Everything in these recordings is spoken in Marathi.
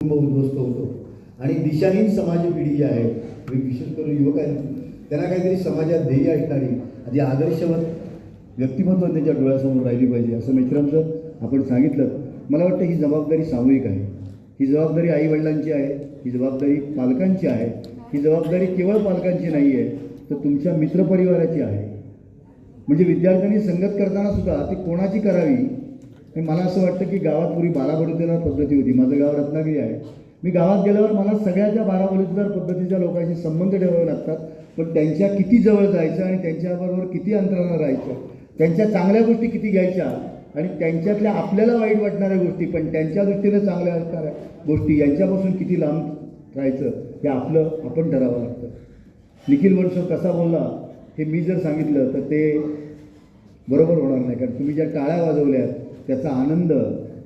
कुटुंब उद्ध्वस्त होतो. आणि दिशाहीन समाज पिढी जी आहे विशेष करून युवकांची त्यांना काहीतरी समाजात ध्येय ऐकणारी आधी आदर्शवत व्यक्तिमत्व त्यांच्या डोळ्यासमोर राहिली पाहिजे असं मित्रांचं आपण सांगितलं. मला वाटतं ही जबाबदारी सामूहिक आहे. ही जबाबदारी आईवडिलांची आहे ही जबाबदारी पालकांची आहे ही जबाबदारी केवळ पालकांची नाही आहे तर तुमच्या मित्रपरिवाराची आहे. म्हणजे विद्यार्थ्यांनी संगत करताना सुद्धा ती कोणाची करावी आणि मला असं वाटतं की गावात पूर्वी बारा पद्धती होती. माझं गाव रत्नागिरी आहे. मी गावात गेल्यावर मला सगळ्याच्या बारा पद्धतीच्या लोकांशी संबंध ठेवावे लागतात. पण त्यांच्या किती जवळ जायचं आणि त्यांच्याबरोबर किती अंतरानं राहायचं? त्यांच्या चांगल्या गोष्टी किती घ्यायच्या? आणि त्यांच्यातल्या आपल्याला वाईट वाटणाऱ्या गोष्टी पण त्यांच्या दृष्टीने चांगल्या असणाऱ्या गोष्टी यांच्यापासून किती लांब राहायचं हे आपलं आपण ठरावं लागतं. निखिल वर्ष कसा बोलला हे मी जर सांगितलं तर ते बरोबर होणार नाही. कारण तुम्ही ज्या टाळ्या वाजवल्या त्याचा आनंद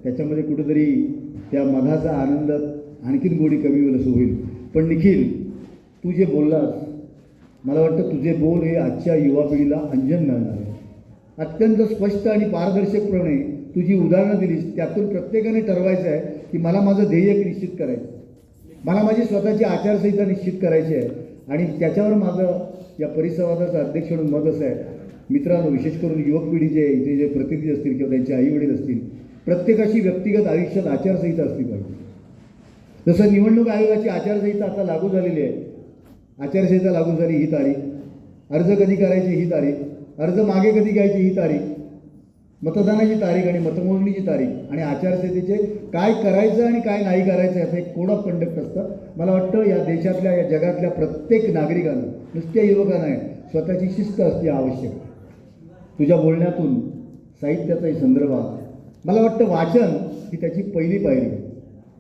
त्याच्यामध्ये कुठेतरी त्या मधाचा आनंद आणखीन गोडी कमी होईल असं होईल. पण निखिल तू जे बोललास मला वाटतं तुझे बोल हे आजच्या युवा पिढीला अंजन घालणार आहे. अत्यंत स्पष्ट आणि पारदर्शकपणे तू जी उदाहरणं दिलीस त्यातून प्रत्येकाने ठरवायचं आहे की मला माझं ध्येय निश्चित करायचं मला माझी स्वतःची आचारसंहिता निश्चित करायची आहे. आणि त्याच्यावर माझं या परिसंवादाचं अध्यक्ष म्हणून मत असं आहे. मित्रांनो विशेष करून युवक पिढीचे इथे जे प्रतिनिधी असतील किंवा त्यांचे आईवडील असतील प्रत्येकाशी व्यक्तिगत आयुष्यात आचारसंहिता असली पाहिजे. जसं निवडणूक आयोगाची आचारसंहिता आता लागू झालेली आहे. आचारसंहिता लागू झाली ही तारीख. अर्ज कधी करायची ही तारीख. अर्ज मागे कधी घ्यायची ही तारीख. मतदानाची तारीख आणि मतमोजणीची तारीख आणि आचारसंहितेचे काय करायचं आणि काय नाही करायचं याचं एक कोड ऑफ कंडक्ट असतं. मला वाटतं या देशातल्या या जगातल्या प्रत्येक नागरिकानं नुसत्या युवकांना स्वतःची शिस्त असते आवश्यक तुझ्या बोलण्यातून साहित्याचाही संदर्भ आला मला वाटतं वाचन ही त्याची पहिली पायरी आहे.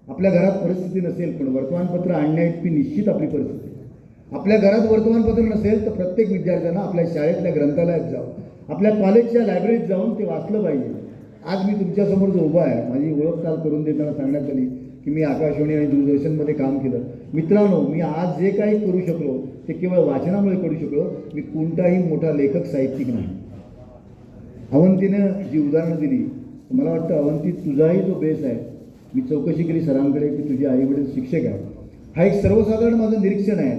आपल्या घरात परिस्थिती नसेल पण वर्तमानपत्र आणण्याइतकी निश्चित आपली परिस्थिती आपल्या घरात वर्तमानपत्र नसेल तर प्रत्येक विद्यार्थ्यांना आपल्या शाळेतल्या ग्रंथालयात जाऊन आपल्या कॉलेजच्या लायब्ररीत जाऊन ते वाचलं पाहिजे. आज मी तुमच्यासमोर जो उभा आहे माझी ओळख काल करून देताना सांगण्यात आली की मी आकाशवाणी आणि दूरदर्शनमध्ये काम केलं. मित्रांनो मी आज जे काही करू शकलो ते केवळ वाचनामुळे करू शकलो. मी कोणताही मोठा लेखक साहित्यिक नाही. अवंतीनं जी उदाहरणं दिली मला वाटतं अवंती तुझाही जो बेस आहे. मी चौकशी केली सरांकडे की तुझे आईवडील शिक्षक आहेत. हा एक सर्वसाधारण माझं निरीक्षण आहे.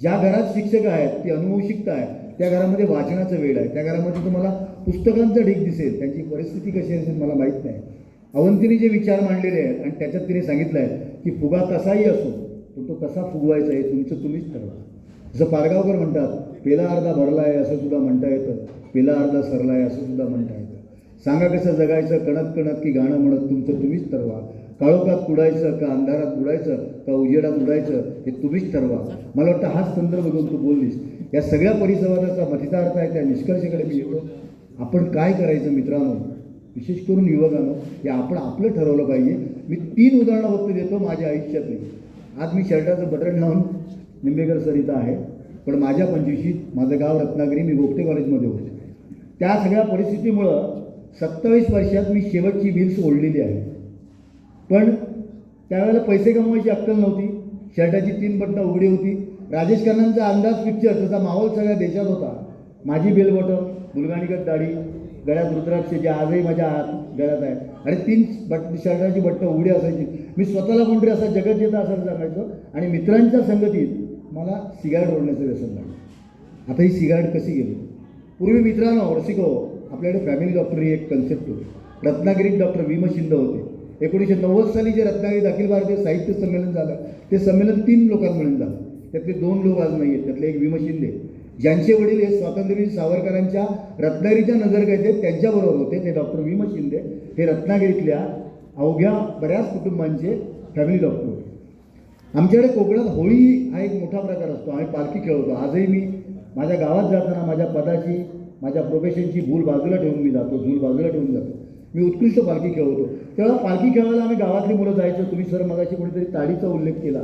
ज्या घरात शिक्षक आहेत ती अनुवंशिकता आहे. त्या घरामध्ये वाचनाचं वेळ आहे. त्या घरामध्ये तुम्हाला पुस्तकांचं ढीक दिसेल. त्यांची परिस्थिती कशी असेल मला माहीत नाही. अवंतीने जे विचार मांडलेले आहेत आणि त्याच्यात तिने सांगितलं आहे की फुगा कसाही असो पण तो कसा फुगवायचा हे तुमचं तुम्हीच ठरवा. जसं पारगावकर म्हणतात पेला अर्धा भरला आहे असं सुद्धा म्हणता येतं. पिला अर्धा सरला आहे असं सुद्धा म्हणता येतं. सांगा कसं जगायचं कणत कणत की गाणं म्हणत तुमचं तुम्हीच ठरवा. काळोखात उडायचं का अंधारात उडायचं का उजेडात उडायचं हे तुम्हीच ठरवा. मला वाटतं हाच संदर्भ घेऊन तू बोललीस. या सगळ्या परिसंवादाचा मथितार्थ आहे त्या निष्कर्षाकडे मी एवढं आपण काय करायचं मित्रांनो? विशेष करून युवकांनो हे आपण आपलं ठरवलं पाहिजे. मी तीन उदाहरणं फक्त देतो माझ्या आयुष्यातली. आज मी शर्टाचं बटन लावून निंबेकर सर इथं आहे पण माझ्या पंचवीशीत माझं गाव रत्नागिरी मी गोपटे कॉलेजमध्ये होते. त्या सगळ्या परिस्थितीमुळं सत्तावीस वर्षात मी शेवटची बिल्स ओढलेली आहे. पण त्यावेळेला पैसे कमवायची अक्कल नव्हती. शर्टाची तीन बटणं उघडी होती. राजेश खन्नांचा अंदाज पिक्चर त्याचा माहोल सगळ्या देशात होता. माझी बेल मुलगाणीगत दाढी गळ्यात रुद्राक्ष जे आजही माझ्या हात गळ्यात आहे आणि तीन बट शर्टाची बट्टं उघडी असायची. मी स्वतःला कोणतरी असा जगत येतं असं सांगायचो. आणि मित्रांच्या संगतीत मला सिगारेट ओढण्याचं व्यसन लागलं आता ही सिगारेट कशी गेली? पूर्वी मित्रांनो रसिको हो, आपल्याकडे फॅमिली डॉक्टर ही एक कन्सेप्ट होती. रत्नागिरीत डॉक्टर भीम शिंदे होते. एकोणीसशे नव्वद साली जे रत्नागिरीत अखिल भारतीय साहित्य संमेलन झालं ते संमेलन तीन लोकांमिळून झालं. त्यातले दोन लोक आज नाही आहेत त्यातले एक भीम शिंदे. ज्यांचे वडील हे स्वातंत्र्यवीर सावरकरांच्या रत्नागिरीच्या नजरकैदेत त्यांच्याबरोबर होते ते डॉक्टर भीम शिंदे. हे रत्नागिरीतल्या अवघ्या बऱ्याच कुटुंबांचे फॅमिली डॉक्टर होते. आमच्याकडे कोकणात होळी हा एक मोठा प्रकार असतो. आम्ही पालखी खेळवतो. आजही मी माझ्या गावात जाताना माझ्या पदाची माझ्या प्रोफेशनची भूल बाजूला ठेवून मी जातो झूल बाजूला ठेवून जातो. मी उत्कृष्ट पालखी खेळवतो. तेव्हा पालखी खेळायला आम्ही गावातली मुलं जायचं. तुम्ही सर मगाशी कोणीतरी ताडीचा उल्लेख केला.